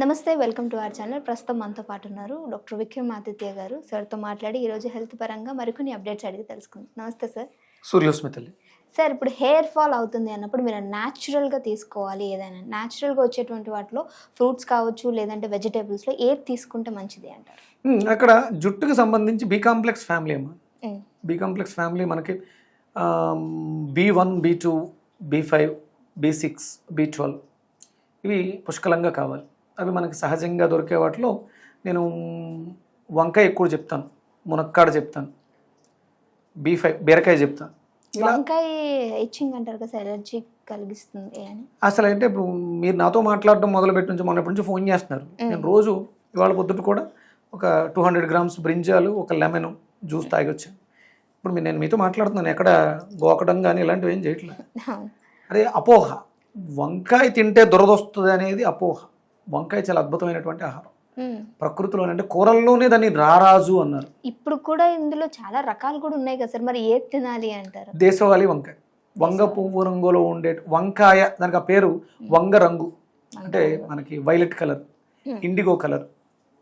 నమస్తే welcome to our channel. ప్రస్తుతం మనతో పాటు ఉన్నారు డాక్టర్ విక్రమాదిత్య గారు. సార్తో మాట్లాడి ఈరోజు హెల్త్ పరంగా మరికొన్ని అప్డేట్స్ అడిగి తెలుసుకుందాం. నమస్తే సార్. సూర్యోస్మితల్లి సార్ ఇప్పుడు హెయిర్ ఫాల్ అవుతుంది అన్నప్పుడు మీరు న్యాచురల్గా తీసుకోవాలి ఏదైనా. న్యాచురల్గా వచ్చేటువంటి వాటిలో ఫ్రూట్స్ కావచ్చు లేదంటే వెజిటేబుల్స్లో ఏది తీసుకుంటే మంచిది అంటారు? అక్కడ జుట్టుకి సంబంధించి బి కాంప్లెక్స్ ఫ్యామిలీ అమ్మా. బి కాంప్లెక్స్ ఫ్యామిలీ మనకి B one B two B five B six B twelve. ఇవి పుష్కలంగా కావాలి. అవి మనకి సహజంగా దొరికే వాటిలో నేను వంకాయ ఎక్కువ చెప్తాను మునక్కాడ చెప్తాను బి ఫైవ్ బీరకాయ చెప్తాను. వంకాయ ఇచ్చింగ్ అంటారు కదా సార్ ఎలర్జీ కలిగిస్తుంది అని. అసలు అంటే ఇప్పుడు మీరు నాతో మాట్లాడడం మొదలుపెట్టి నుంచి మొన్నటి నుంచి ఫోన్ చేస్తున్నారు. నేను రోజు ఇవాళ పొద్దుట కూడా ఒక టూ హండ్రెడ్ గ్రామ్స్ బ్రింజాలు ఒక లెమన్ జ్యూస్ తాగి వచ్చాను ఇప్పుడు నేను మీతో మాట్లాడుతున్నాను ఎక్కడ గోకడం కానీ ఇలాంటివి ఏం చేయట్లేదు. అదే అపోహ. వంకాయ తింటే దురదొస్తుంది అనేది అపోహ. వంకాయ చాలా అద్భుతమైనటువంటి ఆహారం. ప్రకృతిలో అంటే కూరల్లోనే దాన్ని రారాజు అన్నారు. ఇప్పుడు కూడా ఇందులో చాలా రకాలు కూడా ఉన్నాయి కదా సార్. మరి ఏది తినాలి అంటారు? దేశవాళీ వంకాయ. వంగ పువ్వు రంగులో ఉండే వంకాయ దానికి ఆ పేరు వంగ రంగు. అంటే మనకి వైలెట్ కలర్. ఇండిగో కలర్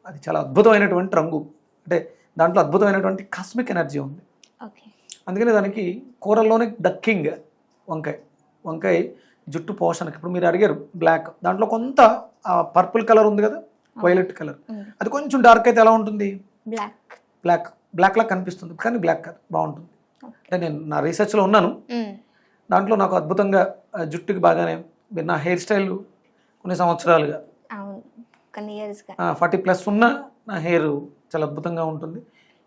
అది చాలా అద్భుతమైనటువంటి రంగు. అంటే దాంట్లో అద్భుతమైనటువంటి కాస్మిక్ ఎనర్జీ ఉంది. అందుకని దానికి కూరల్లోనే ద కింగ్ వంకాయ. వంకాయ జుట్టు పోషణకి. ఇప్పుడు మీరు అడిగారు బ్లాక్ దాంట్లో కొంత పర్పుల్ కలర్ ఉంది కదా వైలెట్ కలర్. అది కొంచెం డార్క్ అయితే ఎలా ఉంటుంది? బ్లాక్ బ్లాక్ బ్లాక్ లా కనిపిస్తుంది కానీ బ్లాక్ కాదు బాగుంటుంది. అంటే నేను నా రీసెర్చ్లో ఉన్నాను. దాంట్లో నాకు అద్భుతంగా జుట్టుకి బాగానే మీరు నా హెయిర్ స్టైల్ కొన్ని సంవత్సరాలుగా ఫార్టీ ప్లస్ ఉన్న నా హెయిర్ చాలా అద్భుతంగా ఉంటుంది.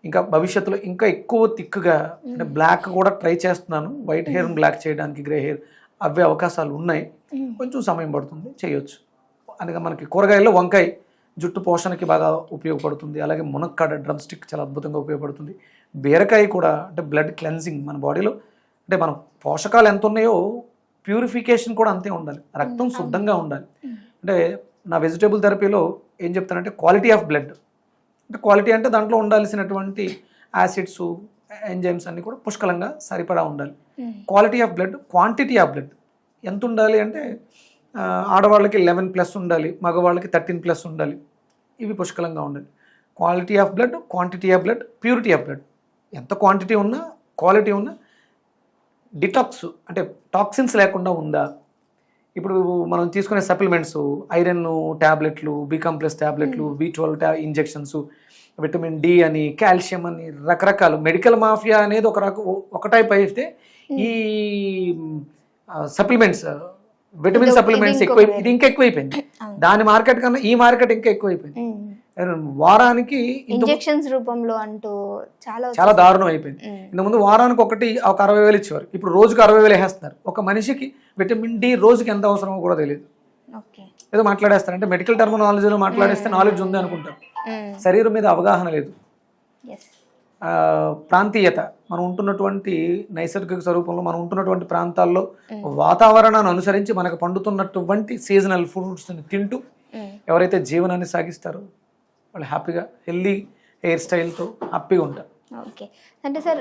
ఇంకా భవిష్యత్తులో ఇంకా ఎక్కువ థిక్గా అంటే బ్లాక్ కూడా ట్రై చేస్తున్నాను. వైట్ హెయిర్ బ్లాక్ చేయడానికి గ్రే హెయిర్ అవే అవకాశాలు ఉన్నాయి. కొంచెం సమయం పడుతుంది. చేయొచ్చు. అందుకే మనకి కూరగాయల్లో వంకాయ జుట్టు పోషణకి బాగా ఉపయోగపడుతుంది. అలాగే మునక్కాడ డ్రమ్ స్టిక్ చాలా అద్భుతంగా ఉపయోగపడుతుంది. బీరకాయ కూడా అంటే బ్లడ్ క్లెన్సింగ్ మన బాడీలో అంటే మన పోషకాలు ఎంత ఉన్నాయో ప్యూరిఫికేషన్ కూడా అంతే ఉండాలి. రక్తం శుద్ధంగా ఉండాలి. అంటే నా వెజిటేబుల్ థెరపీలో ఏం చెప్తానంటే క్వాలిటీ ఆఫ్ బ్లడ్. అంటే క్వాలిటీ అంటే దాంట్లో ఉండాల్సినటువంటి యాసిడ్స్ ఎంజైమ్స్ అన్నీ కూడా పుష్కలంగా సరిపడా ఉండాలి. Quality of blood quantity of blood ఎంత ఉండాలి అంటే ఆడవాళ్ళకి లెవెన్ ప్లస్ ఉండాలి మగవాళ్ళకి థర్టీన్ ప్లస్ ఉండాలి ఇవి పుష్కలంగా ఉండాలి. Quality of blood quantity of blood purity of blood. ఎంత క్వాంటిటీ ఉన్నా క్వాలిటీ ఉన్నా డిటాక్స్ అంటే టాక్సిన్స్ లేకుండా ఉందా? ఇప్పుడు మనం తీసుకునే సప్లిమెంట్స్ ఐరన్ ట్యాబ్లెట్లు బి కాంప్లెక్స్ ట్యాబ్లెట్లు బి ట్వెల్వ్ ట్యా ఇంజెక్షన్స్ విటమిన్ డి అని కాల్షియం అని రకరకాలు. మెడికల్ మాఫియా అనేది ఒక రకం ఒక టైప్ అయితే ఈ సప్లిమెంట్స్ విటమిన్ సప్లిమెంట్స్ ఎక్కువ ఇది ఇంకా ఎక్కువైపోయింది. దాని మార్కెట్ కన్నా ఈ మార్కెట్ ఇంకా ఎక్కువైపోయింది. వారానికి ఇంజెక్షన్స్ రూపంలో అంటూ చాలా చాలా దారుణం అయిపోయింది. ఇంతకుముందు వారానికి ఒకటి ఒక అరవై వేలు ఇచ్చేవారు. ఇప్పుడు రోజుకి అరవై వేలు వేసేస్తున్నారు. ఒక మనిషికి విటమిన్ డి రోజుకి ఎంత అవసరమో కూడా తెలియదు ఏదో మాట్లాడేస్తారు అంటే మెడికల్ టర్మినాలజీలో మాట్లాడేస్తే నాలెడ్జ్ ఉంది అనుకుంటాం శరీరం మీద అవగాహన లేదు. ప్రాంతీయత. మనం ఉంటున్నటువంటి నైసర్గిక స్వరూపంలో మనం ఉంటున్నటువంటి ప్రాంతాల్లో వాతావరణాన్ని అనుసరించి మనకు పండుతున్నటువంటి సీజనల్ ఫ్రూట్స్ని తింటూ ఎవరైతే జీవనాన్ని సాగిస్తారో వాళ్ళు హ్యాపీగా హెల్దీ హెయిర్ స్టైల్తో హ్యాపీగా ఉంటారు. ఓకే. అంటే సార్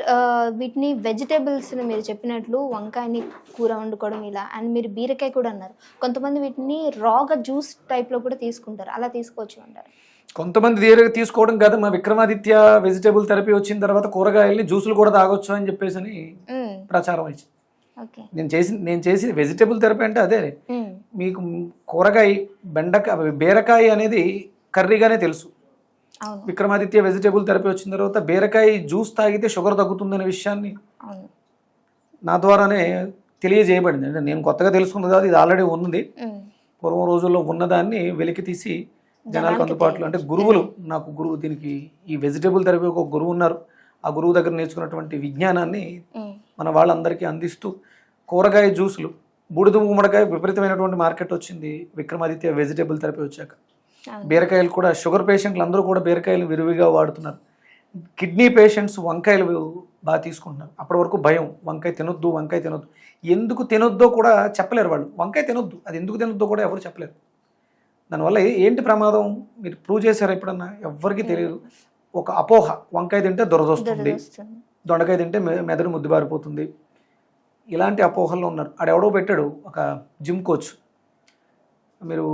వీటిని వెజిటేబుల్స్ మీరు చెప్పినట్లు వంకాయని కూర వండుకోవడం ఇలా అండ్ మీరు బీరకాయ కూడా అన్నారు. కొంతమంది వీటిని రాగా జ్యూస్ టైప్లో కూడా తీసుకుంటారు. అలా తీసుకోవచ్చు అంటారు. కొంతమంది ధీరగా తీసుకోవడం కాదు. మా విక్రమాదిత్య వెజిటేబుల్ థెరపీ వచ్చిన తర్వాత కూరగాయల్ని జ్యూసులు కూడా తాగొచ్చు అని చెప్పేసి అని ప్రచారం ఇచ్చి నేను చేసి నేను చేసి వెజిటేబుల్ థెరపీ అంటే అదే. మీకు కూరగాయ బెండకాయ బీరకాయ అనేది కర్రీగానే తెలుసు. విక్రమాదిత్య వెజిటేబుల్ థెరపీ వచ్చిన తర్వాత బీరకాయ జ్యూస్ తాగితే షుగర్ తగ్గుతుందనే విషయాన్ని నా ద్వారానే తెలియజేయబడింది. అంటే నేను కొత్తగా తెలుసుకున్నది కాదు ఇది ఆల్రెడీ ఉన్నది. ఉమ్, పూర్వం రోజుల్లో ఉన్నదాన్ని వెలికి తీసి జనాలకు అందుబాటులో అంటే గురువులు నాకు గురువు దీనికి ఈ వెజిటేబుల్ థెరపీ ఒక గురువు ఉన్నారు. ఆ గురువు దగ్గర నేర్చుకున్నటువంటి విజ్ఞానాన్ని మన వాళ్ళందరికీ అందిస్తూ కూరగాయ జ్యూసులు బూడిద గుమ్మడికాయ విపరీతమైనటువంటి మార్కెట్ వచ్చింది విక్రమాదిత్య వెజిటేబుల్ థెరపీ వచ్చాక. బీరకాయలు కూడా షుగర్ పేషెంట్లు అందరూ కూడా బీరకాయలు విరివిగా వాడుతున్నారు. కిడ్నీ పేషెంట్స్ వంకాయలు బాగా తీసుకుంటున్నారు. అప్పటి వరకు భయం వంకాయ తినొద్దు వంకాయ తినొద్దు. ఎందుకు తినొద్దో కూడా చెప్పలేరు వాళ్ళు. వంకాయ తినొద్దు. అది ఎందుకు తినొద్దో కూడా ఎవరు చెప్పలేరు. దానివల్ల ఏంటి ప్రమాదం? మీరు ప్రూవ్ చేశారు ఎప్పుడన్నా? ఎవ్వరికీ తెలియదు ఒక అపోహ. వంకాయ తింటే దురదొస్తుంది. దొండకాయ తింటే మెదడు ముద్దుబారిపోతుంది ఇలాంటి అపోహల్లో ఉన్నారు. ఆడెవడో పెట్టాడు ఒక జిమ్ కోచ్ మీరు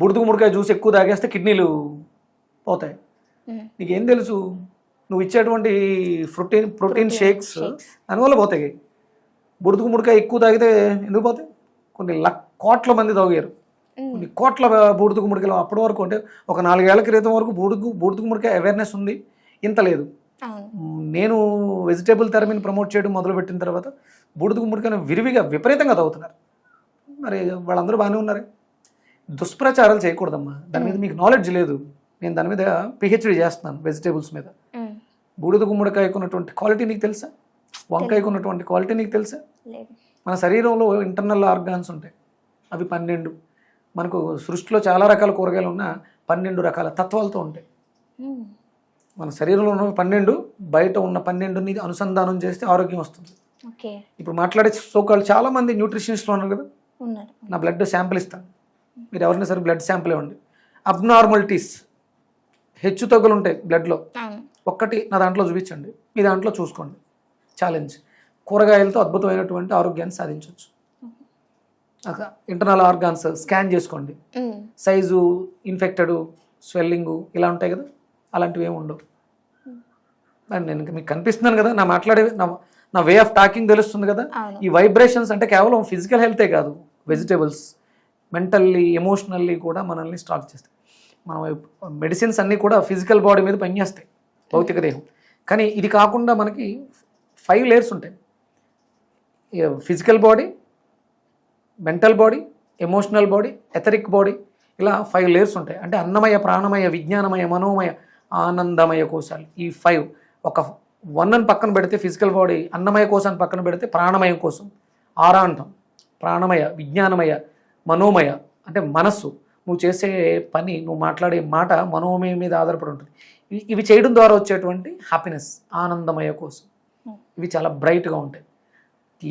బుడుదు గుమ్మడికాయ జ్యూస్ ఎక్కువ తాగేస్తే కిడ్నీలు పోతాయి. నీకేం తెలుసు? నువ్వు ఇచ్చేటువంటి ప్రోటీన్ ప్రోటీన్ షేక్స్. దానివల్ల పోతాయి. బుడుదు గుమ్మడికాయ ఎక్కువ తాగితే ఎందుకు పోతాయి? కొన్ని లక్ కోట్ల మంది తాగారు. కొన్ని కోట్ల బూడిద గుమ్మడికాయలు అప్పటి వరకు అంటే ఒక నాలుగేళ్ళ క్రితం వరకు బూడుగు బూడిద గుమ్మడికాయ అవేర్నెస్ ఉంది. ఇంత లేదు. నేను వెజిటేబుల్ థెరపీని ప్రమోట్ చేయడం మొదలుపెట్టిన తర్వాత బూడిద గుమ్మడికాయ విరివిగా విపరీతంగా తాగుతున్నారు మరి వాళ్ళందరూ బాగానే ఉన్నారు. దుష్ప్రచారాలు చేయకూడదమ్మా. దాని మీద మీకు నాలెడ్జ్ లేదు. నేను దాని మీద పిహెచ్డి చేస్తున్నాను వెజిటేబుల్స్ మీద. బూడిద గుమ్మడికాయకు ఉన్నటువంటి క్వాలిటీ నీకు తెలుసా? వంకాయకు ఉన్నటువంటి క్వాలిటీ నీకు తెలుసా? మన శరీరంలో ఇంటర్నల్ ఆర్గాన్స్ ఉంటాయి. అవి పన్నెండు. మనకు సృష్టిలో చాలా రకాల కూరగాయలు ఉన్న పన్నెండు రకాల తత్వాలతో ఉంటాయి. మన శరీరంలో ఉన్న పన్నెండు బయట ఉన్న పన్నెండుని అనుసంధానం చేస్తే ఆరోగ్యం వస్తుంది. ఇప్పుడు మాట్లాడే సోకాళ్ళు చాలా మంది న్యూట్రిషనిస్ట్లో ఉన్నారు కదా? నా బ్లడ్ శాంపిల్ ఇస్తాను మీరు ఎవరైనా సరే బ్లడ్ శాంపిల్ ఇవ్వండి. అబ్నార్మల్టీస్ హెచ్చు తగ్గులు ఉంటాయి బ్లడ్లో. ఒక్కటి నా దాంట్లో చూపించండి. మీ దాంట్లో చూసుకోండి. ఛాలెంజ్. కూరగాయలతో అద్భుతమైనటువంటి ఆరోగ్యాన్ని సాధించవచ్చు ఇంటర్నల్ ఆర్గాన్స్ స్కాన్ చేసుకోండి. సైజు ఇన్ఫెక్టెడ్ స్వెల్లింగ్ ఇలా ఉంటాయి కదా అలాంటివి ఏమి ఉండవు. మరి నేను మీకు కనిపిస్తున్నాను కదా నా మాట్లాడే నా నా వే ఆఫ్ టాకింగ్ తెలుస్తుంది కదా. ఈ వైబ్రేషన్స్ అంటే కేవలం ఫిజికల్ హెల్తే కాదు వెజిటేబుల్స్ మెంటల్లీ ఎమోషనల్లీ కూడా మనల్ని స్టాక్ చేస్తాయి. మనం మెడిసిన్స్ అన్నీ కూడా ఫిజికల్ బాడీ మీద పనిచేస్తాయి భౌతిక దేహం. కానీ ఇది కాకుండా మనకి ఫైవ్ లేయర్స్ ఉంటాయి. Physical body mental body emotional body etheric body ఇలా ఫైవ్ లేయర్స్ ఉంటాయి. అంటే అన్నమయ ప్రాణమయ విజ్ఞానమయ మనోమయ ఆనందమయ కోశాలు. ఈ ఫైవ్ ఒక వన్ అని పక్కన పెడితే ఫిజికల్ బాడీ అన్నమయ కోశాన్ని పక్కన పెడితే ప్రాణమయం కోసం. ఆరా అంటాం. ప్రాణమయ విజ్ఞానమయ మనోమయ అంటే మనస్సు. నువ్వు చేసే పని నువ్వు మాట్లాడే మాట మనోమయ మీద ఆధారపడి ఉంటుంది. ఇవి- ఇవి చేయడం ద్వారా వచ్చేటువంటి హ్యాపీనెస్ ఆనందమయ కోసం. ఇవి చాలా బ్రైట్గా ఉంటాయి.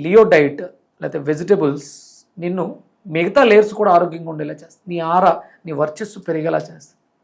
లియో డైట్ లేకపోతే వెజిటబుల్స్ నిన్ను మిగతా లేయర్స్ కూడా ఆరోగ్యంగా ఉండేలా చేస్తుంది నీ ఆరా నీ వర్చస్సు పెరిగేలా చేస్తుంది